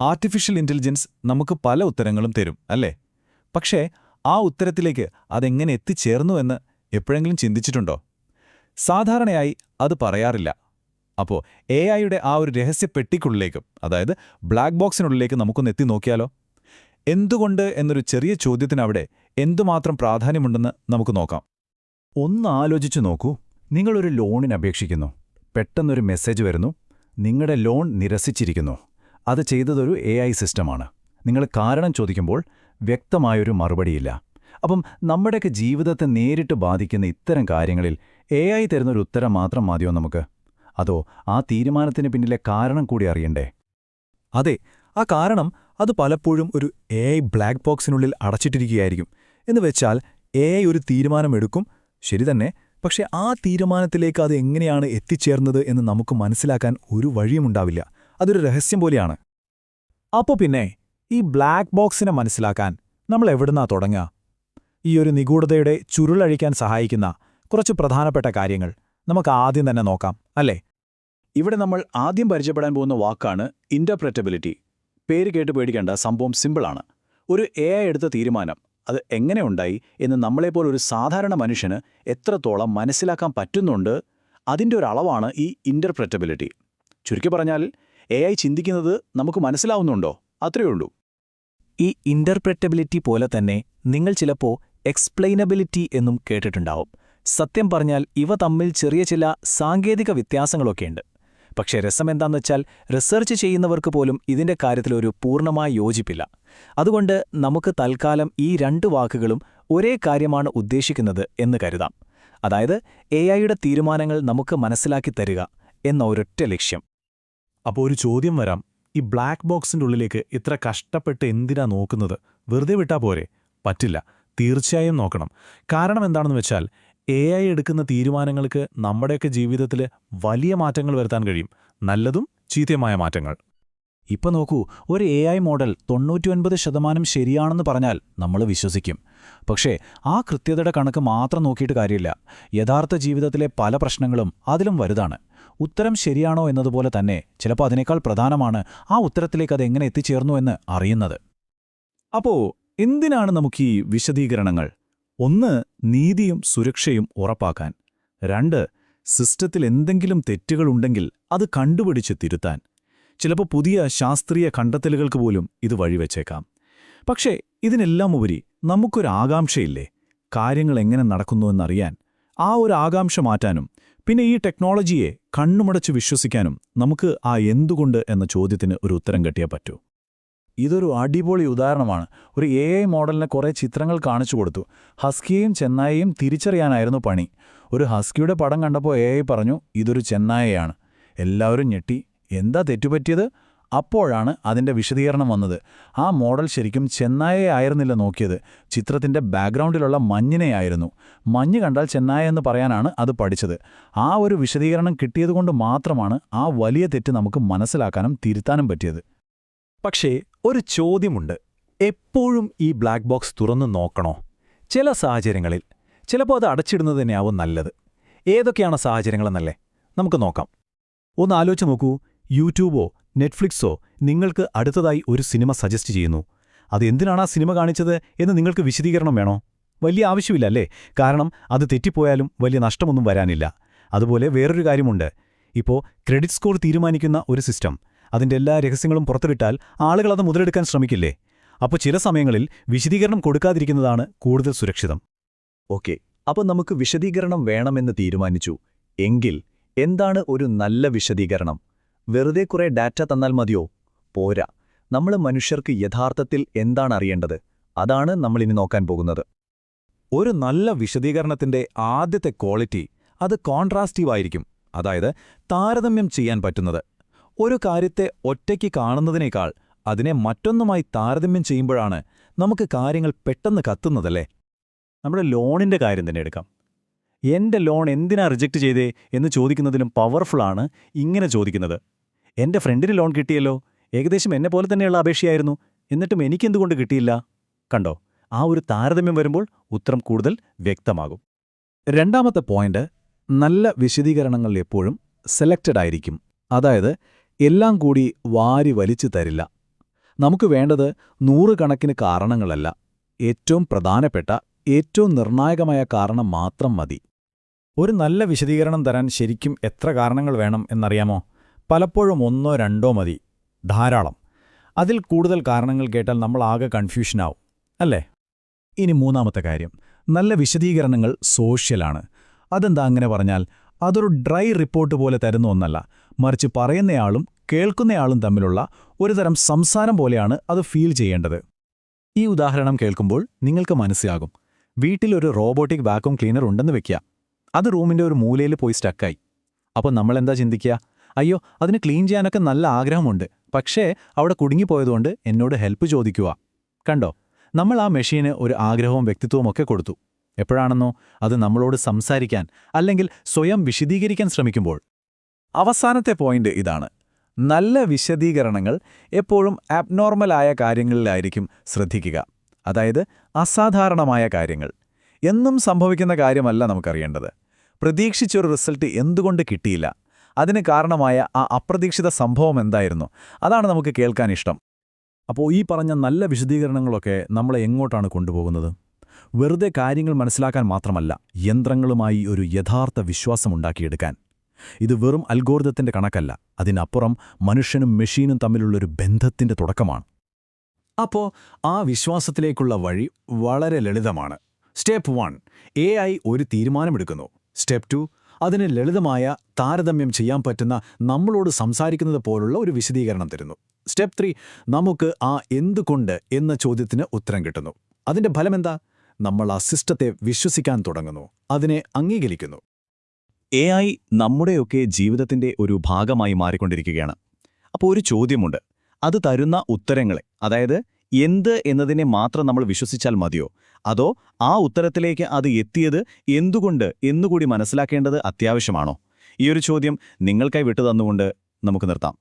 Artificial intelligence നമുക്ക് പല ഉത്തരങ്ങളും തരും അല്ലേ? പക്ഷേ ആ ഉത്തരത്തിലേക്ക് അതെങ്ങനെ എത്തിച്ചേർന്നു എന്ന് എപ്പോഴെങ്കിലും ചിന്തിച്ചിട്ടുണ്ടോ? സാധാരണയായി അത് പറയാറില്ല. അപ്പോൾ എ ഐയുടെ ആ ഒരു രഹസ്യ പെട്ടിക്കുള്ളിലേക്കും അതായത് ബ്ലാക്ക് ബോക്സിനുള്ളിലേക്ക് നമുക്കൊന്ന് എത്തി നോക്കിയാലോ? എന്തുകൊണ്ട് എന്നൊരു ചെറിയ ചോദ്യത്തിനവിടെ എന്തുമാത്രം പ്രാധാന്യമുണ്ടെന്ന് നമുക്ക് നോക്കാം. ഒന്ന് ആലോചിച്ചു നോക്കൂ. നിങ്ങളൊരു ലോണിന് അപേക്ഷിക്കുന്നു. പെട്ടെന്നൊരു മെസ്സേജ് വരുന്നു. നിങ്ങളുടെ ലോൺ നിരസിച്ചിരിക്കുന്നു. അത് ചെയ്തതൊരു എ ഐ സിസ്റ്റമാണ്. നിങ്ങൾ കാരണം ചോദിക്കുമ്പോൾ വ്യക്തമായൊരു മറുപടിയില്ല. അപ്പം നമ്മുടെയൊക്കെ ജീവിതത്തെ നേരിട്ട് ബാധിക്കുന്ന ഇത്തരം കാര്യങ്ങളിൽ എ ഐ തരുന്നൊരു ഉത്തരം മാത്രം മതിയോ നമുക്ക്? അതോ ആ തീരുമാനത്തിന് പിന്നിലെ കാരണം കൂടി അറിയണ്ടേ? അതെ ആ കാരണം അത് പലപ്പോഴും ഒരു എ ഐ ബ്ലാക്ക് ബോക്സിനുള്ളിൽ അടച്ചിട്ടിരിക്കുകയായിരിക്കും. എന്ന് വെച്ചാൽ എ ഐ ഒരു തീരുമാനമെടുക്കും ശരി തന്നെ. പക്ഷേ ആ തീരുമാനത്തിലേക്ക് അത് എങ്ങനെയാണ് എത്തിച്ചേർന്നത് എന്ന് നമുക്ക് മനസ്സിലാക്കാൻ ഒരു വഴിയുമുണ്ടാവില്ല. അതൊരു രഹസ്യം പോലെയാണ്. അപ്പോൾ പിന്നെ ഈ ബ്ലാക്ക് ബോക്സിനെ മനസ്സിലാക്കാൻ നമ്മൾ എവിടുന്നാ തുടങ്ങുക? ഈ ഒരു നിഗൂഢതയുടെ ചുരുളഴിക്കാൻ സഹായിക്കുന്ന കുറച്ച് പ്രധാനപ്പെട്ട കാര്യങ്ങൾ നമുക്ക് ആദ്യം തന്നെ നോക്കാം അല്ലേ? ഇവിടെ നമ്മൾ ആദ്യം പരിചയപ്പെടാൻ പോകുന്ന വാക്കാണ് ഇന്റർപ്രറ്റബിലിറ്റി പേര് കേട്ട് പേടിക്കേണ്ട സംഭവം സിമ്പിളാണ് ഒരു എ ഐ എടുത്ത തീരുമാനം അത് എങ്ങനെ ഉണ്ടായി എന്ന് നമ്മളെപ്പോലെ ഒരു സാധാരണ മനുഷ്യന് എത്രത്തോളം മനസ്സിലാക്കാൻ പറ്റുന്നുണ്ട് അതിന്റെ ഒരു അളവാണ് ഈ ഇന്റർപ്രറ്റബിലിറ്റി ചുരുക്കി പറഞ്ഞാൽ എ ഐ ചിന്തിക്കുന്നത് നമുക്ക് മനസ്സിലാവുന്നുണ്ടോ? അത്രയേ ഉള്ളൂ. ഈ ഇന്റർപ്രറ്റബിലിറ്റി പോലെ തന്നെ നിങ്ങൾ ചിലപ്പോൾ എക്സ്പ്ലെയിനബിലിറ്റി എന്നും കേട്ടിട്ടുണ്ടാവും. സത്യം പറഞ്ഞാൽ ഇവ തമ്മിൽ ചെറിയ ചില സാങ്കേതിക വ്യത്യാസങ്ങളൊക്കെയുണ്ട് പക്ഷേ രസമെന്താന്ന് വെച്ചാൽ റിസർച്ച് ചെയ്യുന്നവർക്ക് പോലും ഇതിന്റെ കാര്യത്തിലൊരു പൂർണമായ യോജിപ്പില്ല. അതുകൊണ്ട് നമുക്ക് തൽക്കാലം ഈ രണ്ട് വാക്കുകളും ഒരേ കാര്യമാണ് ഉദ്ദേശിക്കുന്നത് എന്ന് കരുതാം. അതായത് എ ഐയുടെ തീരുമാനങ്ങൾ നമുക്ക് മനസ്സിലാക്കി തരിക എന്ന ഒരൊറ്റ ലക്ഷ്യം. അപ്പോൾ ഒരു ചോദ്യം വരാം. ഈ ബ്ലാക്ക് ബോക്സിന്റെ ഉള്ളിലേക്ക് ഇത്ര കഷ്ടപ്പെട്ട് എന്തിനാ നോക്കുന്നത്? വെറുതെ വിട്ടാ പോരെ. പറ്റില്ല. തീർച്ചയായും നോക്കണം. കാരണം എന്താണെന്ന് വെച്ചാൽ എ ഐ എടുക്കുന്ന തീരുമാനങ്ങൾക്ക് നമ്മുടെയൊക്കെ ജീവിതത്തിൽ വലിയ മാറ്റങ്ങൾ വരുത്താൻ കഴിയും. നല്ലതും ചീത്തയുമായ മാറ്റങ്ങൾ. ഇപ്പൊ നോക്കൂ ഒരു എ ഐ മോഡൽ തൊണ്ണൂറ്റിയൊൻപത് ശതമാനം ശരിയാണെന്ന് പറഞ്ഞാൽ നമ്മൾ വിശ്വസിക്കും. പക്ഷേ ആ കൃത്യതയുടെ കണക്ക് മാത്രം നോക്കിയിട്ട് കാര്യമില്ല. യഥാർത്ഥ ജീവിതത്തിലെ പല പ്രശ്നങ്ങളും അതിലും വലുതാണ്. ഉത്തരം ശരിയാണോ എന്നതുപോലെ തന്നെ ചിലപ്പോൾ അതിനേക്കാൾ പ്രധാനമാണ് ആ ഉത്തരത്തിലേക്ക് അത് എങ്ങനെ എത്തിച്ചേർന്നു എന്ന് അറിയുന്നത്. അപ്പോ എന്തിനാണ് നമുക്ക് ഈ വിശദീകരണങ്ങൾ? ഒന്ന് നീതിയും സുരക്ഷയും ഉറപ്പാക്കാൻ. രണ്ട് സിസ്റ്റത്തിൽ എന്തെങ്കിലും തെറ്റുകളുണ്ടെങ്കിൽ അത് കണ്ടുപിടിച്ച് തിരുത്താൻ. ചിലപ്പോൾ പുതിയ ശാസ്ത്രീയ കണ്ടെത്തലുകൾക്ക് പോലും ഇത് വഴിവെച്ചേക്കാം പക്ഷേ ഇതിനെല്ലാം ഉപരി നമുക്കൊരു ആകാംക്ഷയില്ലേ കാര്യങ്ങൾ എങ്ങനെ നടക്കുന്നുവെന്നറിയാൻ ആ ഒരു ആകാംക്ഷ മാറ്റാനും പിന്നെ ഈ ടെക്നോളജിയെ കണ്ണുമടച്ച് വിശ്വസിക്കാനും നമുക്ക് ആ എന്തുകൊണ്ട് എന്ന ചോദ്യത്തിന് ഒരു ഉത്തരം കിട്ടിയേ പറ്റൂ. ഇതൊരു അടിപൊളി ഉദാഹരണമാണ്. ഒരു എ ഐ മോഡലിനെ കുറേ ചിത്രങ്ങൾ കാണിച്ചു കൊടുത്തു. ഹസ്കിയെയും ചെന്നായെയും തിരിച്ചറിയാനായിരുന്നു പണി. ഒരു ഹസ്കിയുടെ പടം കണ്ടപ്പോൾ എ ഐ പറഞ്ഞു ഇതൊരു ചെന്നായയാണ്. എല്ലാവരും ഞെട്ടി. എന്താ തെറ്റുപറ്റിയത്? അപ്പോഴാണ് അതിന്റെ വിശദീകരണം വന്നത്. ആ മോഡൽ ശരിക്കും ചെന്നായയെ ആയിരുന്നില്ല നോക്കിയത്. ചിത്രത്തിന്റെ ബാക്ക്ഗ്രൗണ്ടിലുള്ള മഞ്ഞിനെയായിരുന്നു മഞ്ഞ് കണ്ടാൽ ചെന്നായ എന്ന് പറയാനാണ് അത് പഠിച്ചത്. ആ ഒരു വിശദീകരണം കിട്ടിയതുകൊണ്ട് മാത്രമാണ് ആ വലിയ തെറ്റ് നമുക്ക് മനസ്സിലാക്കാനും തിരുത്താനും പറ്റിയത്. പക്ഷേ ഒരു ചോദ്യമുണ്ട്. എപ്പോഴും ഈ ബ്ലാക്ക് ബോക്സ് തുറന്നു നോക്കണോ? ചില സാഹചര്യങ്ങളിൽ. ചിലപ്പോൾ അത് അടച്ചിടുന്നത് തന്നെയാവും നല്ലത്. ഏതൊക്കെയാണ് സാഹചര്യങ്ങളെന്നല്ലേ? നമുക്ക് നോക്കാം. ഒന്ന് ആലോചിച്ച് നോക്കൂ. യൂട്യൂബോ നെറ്റ്ഫ്ലിക്സോ നിങ്ങൾക്ക് അടുത്തതായി ഒരു സിനിമ സജസ്റ്റ് ചെയ്യുന്നു. അത് എന്തിനാണ് ആ സിനിമ കാണിച്ചത് എന്ന് നിങ്ങൾക്ക് വിശദീകരണം വേണോ? വലിയ ആവശ്യമില്ല അല്ലേ? കാരണം അത് തെറ്റിപ്പോയാലും വലിയ നഷ്ടമൊന്നും വരാനില്ല. അതുപോലെ വേറൊരു കാര്യമുണ്ട്. ഇപ്പോൾ ക്രെഡിറ്റ് സ്കോർ തീരുമാനിക്കുന്ന ഒരു സിസ്റ്റം. അതിന്റെ എല്ലാ രഹസ്യങ്ങളും പുറത്തുവിട്ടാൽ ആളുകൾ അത് മുതലെടുക്കാൻ ശ്രമിക്കില്ലേ? അപ്പോൾ ചില സമയങ്ങളിൽ വിശദീകരണം കൊടുക്കാതിരിക്കുന്നതാണ് കൂടുതൽ സുരക്ഷിതം. ഓക്കെ. അപ്പോൾ നമുക്ക് വിശദീകരണം വേണമെന്ന് തീരുമാനിച്ചു. എങ്കിൽ എന്താണ് ഒരു നല്ല വിശദീകരണം? വെറുതെ കുറെ ഡാറ്റ തന്നാൽ മതിയോ? പോരാ. നമ്മൾ മനുഷ്യർക്ക് യഥാർത്ഥത്തിൽ എന്താണ് അറിയേണ്ടത്? അതാണ് നമ്മളിനി നോക്കാൻ പോകുന്നത്. ഒരു നല്ല വിശദീകരണത്തിന്റെ ആദ്യത്തെ ക്വാളിറ്റി അത് കോൺട്രാസ്റ്റീവായിരിക്കും അതായത് താരതമ്യം ചെയ്യാൻ പറ്റുന്നത്. ഒരു കാര്യത്തെ ഒറ്റയ്ക്ക് കാണുന്നതിനേക്കാൾ അതിനെ മറ്റൊന്നുമായി താരതമ്യം ചെയ്യുമ്പോഴാണ് നമുക്ക് കാര്യങ്ങൾ പെട്ടെന്ന് കത്തുന്നതല്ലേ? നമ്മുടെ ലോണിന്റെ കാര്യം തന്നെ എടുക്കാം. എന്റെ ലോൺ എന്തിനാ റിജക്റ്റ് ചെയ്തേ എന്ന് ചോദിക്കുന്നതിലും പവർഫുള്ളാണ് ഇങ്ങനെ ചോദിക്കുന്നത്. എന്റെ ഫ്രണ്ടിന് ലോൺ കിട്ടിയല്ലോ. ഏകദേശം എന്നെ പോലെ തന്നെയുള്ള അപേക്ഷയായിരുന്നു. എന്നിട്ടും എനിക്കെന്തുകൊണ്ട് കിട്ടിയില്ല? കണ്ടോ ആ ഒരു താരതമ്യം വരുമ്പോൾ ഉത്തരം കൂടുതൽ വ്യക്തമാകും. രണ്ടാമത്തെ പോയിന്റ് നല്ല വിശദീകരണങ്ങൾ എപ്പോഴും സെലക്റ്റഡ് ആയിരിക്കും. അതായത് എല്ലാം കൂടി വാരി വലിച്ചു തരില്ല. നമുക്ക് വേണ്ടത് നൂറുകണക്കിന് കാരണങ്ങളല്ല. ഏറ്റവും പ്രധാനപ്പെട്ട ഏറ്റവും നിർണായകമായ കാരണം മാത്രം മതി. ഒരു നല്ല വിശദീകരണം തരാൻ ശരിക്കും എത്ര കാരണങ്ങൾ വേണം എന്നറിയാമോ? പലപ്പോഴും ഒന്നോ രണ്ടോ മതി. ധാരാളം. അതിൽ കൂടുതൽ കാരണങ്ങൾ കേട്ടാൽ നമ്മൾ ആകെ കൺഫ്യൂഷനാവും. അല്ലേ? ഇനി മൂന്നാമത്തെ കാര്യം. നല്ല വിശദീകരണങ്ങൾ സോഷ്യലാണ് അതെന്താ അങ്ങനെ പറഞ്ഞാൽ അതൊരു ഡ്രൈ റിപ്പോർട്ട് പോലെ തരുന്ന ഒന്നല്ല. മറിച്ച് പറയുന്നയാളും കേൾക്കുന്നയാളും തമ്മിലുള്ള ഒരുതരം സംസാരം പോലെയാണ് അത് ഫീൽ ചെയ്യേണ്ടത്. ഈ ഉദാഹരണം കേൾക്കുമ്പോൾ നിങ്ങൾക്ക് മനസ്സിലാകും. വീട്ടിലൊരു റോബോട്ടിക് വാക്വം ക്ലീനർ ഉണ്ടെന്ന് വെക്കുക അത് റൂമിന്റെ ഒരു മൂലയിൽ പോയി സ്റ്റക്കായി അപ്പോൾ നമ്മളെന്താ ചിന്തിക്കുക? അയ്യോ അതിന് ക്ലീൻ ചെയ്യാനൊക്കെ നല്ല ആഗ്രഹമുണ്ട്. പക്ഷേ അവിടെ കുടുങ്ങിപ്പോയതുകൊണ്ട് എന്നോട് ഹെൽപ്പ് ചോദിക്കുക. കണ്ടോ നമ്മൾ ആ മെഷീന് ഒരു ആഗ്രഹവും വ്യക്തിത്വവും ഒക്കെ കൊടുത്തു. എപ്പോഴാണെന്നോ അത് നമ്മളോട് സംസാരിക്കാൻ അല്ലെങ്കിൽ സ്വയം വിശദീകരിക്കാൻ ശ്രമിക്കുമ്പോൾ. അവസാനത്തെ പോയിന്റ് ഇതാണ്. നല്ല വിശദീകരണങ്ങൾ എപ്പോഴും ആബ്നോർമലായ കാര്യങ്ങളിലായിരിക്കും ശ്രദ്ധിക്കുക. അതായത് അസാധാരണമായ കാര്യങ്ങൾ. എന്നും സംഭവിക്കുന്ന കാര്യമല്ല നമുക്കറിയേണ്ടത്. പ്രതീക്ഷിച്ചൊരു റിസൾട്ട് എന്തുകൊണ്ട് കിട്ടിയില്ല? അതിന് കാരണമായ ആ അപ്രതീക്ഷിത സംഭവം എന്തായിരുന്നു? അതാണ് നമുക്ക് കേൾക്കാൻ ഇഷ്ടം. അപ്പോൾ ഈ പറഞ്ഞ നല്ല വിശദീകരണങ്ങളൊക്കെ നമ്മളെ എങ്ങോട്ടാണ് കൊണ്ടുപോകുന്നത്? വെറുതെ കാര്യങ്ങൾ മനസ്സിലാക്കാൻ മാത്രമല്ല യന്ത്രങ്ങളുമായി ഒരു യഥാർത്ഥ വിശ്വാസമുണ്ടാക്കിയെടുക്കാൻ ഇത് വെറും അൽഗോർദത്തിന്റെ കണക്കല്ല അതിനപ്പുറം മനുഷ്യനും മെഷീനും തമ്മിലുള്ളൊരു ബന്ധത്തിന്റെ തുടക്കമാണ്. അപ്പോൾ ആ വിശ്വാസത്തിലേക്കുള്ള വഴി വളരെ ലളിതമാണ്. സ്റ്റെപ്പ് വൺ എ ഒരു തീരുമാനമെടുക്കുന്നു. സ്റ്റെപ്പ് ടു അതിന് ലളിതമായ താരതമ്യം ചെയ്യാൻ പറ്റുന്ന നമ്മളോട് സംസാരിക്കുന്നത് പോലുള്ള ഒരു വിശദീകരണം തരുന്നു. സ്റ്റെപ്പ് ത്രീ നമുക്ക് ആ എന്തുകൊണ്ട് എന്ന ചോദ്യത്തിന് ഉത്തരം കിട്ടുന്നു. അതിന്റെ ഫലമെന്താ? നമ്മൾ ആ സിസ്റ്റത്തെ വിശ്വസിക്കാൻ തുടങ്ങുന്നു. അതിനെ അംഗീകരിക്കുന്നു. എ ഐ നമ്മുടെയൊക്കെ ജീവിതത്തിന്റെ ഒരു ഭാഗമായി മാറിക്കൊണ്ടിരിക്കുകയാണ്. അപ്പോൾ ഒരു ചോദ്യമുണ്ട്. അത് തരുന്ന ഉത്തരങ്ങളെ അതായത് എന്ത് എന്നതിനെ മാത്രം നമ്മൾ വിശ്വസിച്ചാൽ മതിയോ? അതോ ആ ഉത്തരത്തിലേക്ക് അത് എത്തിയത് എന്തുകൊണ്ട് എന്നുകൂടി മനസ്സിലാക്കേണ്ടത് അത്യാവശ്യമാണോ? ഈ ഒരു ചോദ്യം നിങ്ങൾക്കായി വിട്ടുതന്നുകൊണ്ട് നമുക്ക് നിർത്താം.